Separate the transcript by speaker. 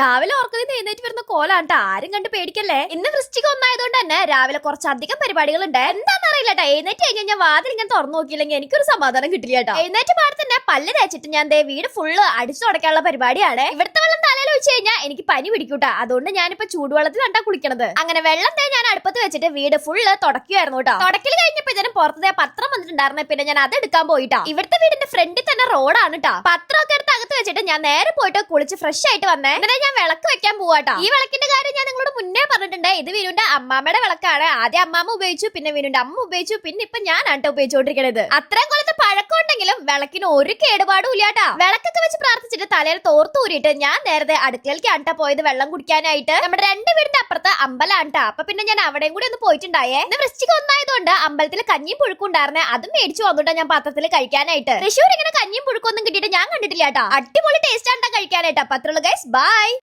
Speaker 1: രാവിലെ ഓർക്കുന്നത് എഴുന്നേറ്റ് വരുന്ന കോലാണ് ആരും കണ്ട് പേടിക്കല്ലേ? ഇന്ന് വൃശ്ചിക ഒന്നായതുകൊണ്ട് തന്നെ രാവിലെ കുറച്ചധികം പരിപാടികളുണ്ട്. എന്താണെന്നറിയില്ല കേട്ടോ എഴുന്നേറ്റ് കഴിഞ്ഞാൽ ഞാൻ വാതിൽ ഇങ്ങനെ തുറന്നു നോക്കിയില്ലെങ്കിൽ എനിക്കൊരു സമാധാനം കിട്ടില്ല കേട്ടോ എഴുന്നേറ്റ് പാടെ തന്നെ പല്ല് തേച്ചിട്ട് ഞാൻ ദേ വീട് ഫുള്ള് അടിച്ചു തുടക്കാനുള്ള പരിപാടിയാണ്. ഇവിടുത്തെ വെള്ളം തലയിൽ വെച്ച് കഴിഞ്ഞാൽ എനിക്ക് പനി പിടിക്കൂട്ടാ അതുകൊണ്ട് ഞാനിപ്പോ ചൂടുവെള്ളത്തിൽ കണ്ടാ കുളിക്കണത്. അങ്ങനെ വെള്ളം തേ ഞാൻ അടുപ്പത്ത് വെച്ചിട്ട് വീട് ഫുള്ള് തുടക്കുമായിരുന്നു കേട്ടോ തുടക്കൽ കഴിഞ്ഞപ്പോ ഇതിന് പുറത്ത് പത്രം വന്നിട്ടുണ്ടായിരുന്നെ. പിന്നെ ഞാൻ അത് എടുക്കാൻ പോയിട്ടാ ഇവിടുത്തെ വീടിന്റെ ഫ്രണ്ടിൽ തന്നെ റോഡാണ് കേട്ടോ പത്രമൊക്കെ അകത്ത് വെച്ചിട്ട് ഞാൻ നേരെ പോയിട്ട് കുളിച്ച് ഫ്രഷ് ആയിട്ട് വന്നേ. എന്നിട്ട് ഞാൻ വിളക്ക് വെക്കാൻ പോവാട്ടോ. ഈ വിളക്കിന്റെ കാര്യം ഞാൻ നിങ്ങളോട് മുന്നേ പറഞ്ഞിട്ടുണ്ട്. ഇത് വീരുന്റെ അമ്മാമ്മയുടെ വിളക്കാണ്. ആദ്യം അമ്മാമ്മ ഉപയോഗിച്ചു പിന്നെ വീരുന്റെ അമ്മ ഉപയോഗിച്ചു പിന്നെ ഇപ്പൊ ഞാനാട്ടോ ട്ടോ ഉപയോഗിച്ചുകൊണ്ടിരിക്കുന്നത് അത്രയും കൊല്ലത്തെ പഴക്കം വിളക്കിന് ഒരു കേടുപാടും ഇല്ലാട്ടാ. വിളക്കൊക്കെ വെച്ച് പ്രാർത്ഥിച്ചിട്ട് തലയിൽ തോർത്തൂരിയിട്ട് ഞാൻ നേരത്തെ അടുക്കളയിലേക്ക് ആണ്ട പോയത് വെള്ളം കുടിക്കാനായിട്ട്. നമ്മുടെ രണ്ട് വീടിന്റെ അപ്പുറത്ത് അമ്പലാണ്ടാ അപ്പൊ പിന്നെ ഞാൻ അവിടെയും കൂടി ഒന്ന് പോയിട്ടുണ്ടായേ. ഇന്ന് വൃശ്ചിക ഒന്നായതുകൊണ്ട് അമ്പലത്തിൽ കഞ്ഞിയും പുഴുക്കും ഉണ്ടായിരുന്നേ. അതും മേടിച്ചു വന്നിട്ടാ ഞാൻ പത്രത്തിൽ കഴിക്കാനായിട്ട്. തൃശ്ശൂർ ഇങ്ങനെ കഞ്ഞിയും പുഴുക്കൊന്നും കിട്ടിയിട്ട് ഞാൻ കണ്ടിട്ടില്ല കേട്ടോ അടിപൊളി ടേസ്റ്റ് ആണ്ടാ കഴിക്കാനായിട്ട്. അപ്പൊ ഗൈസ് ബൈ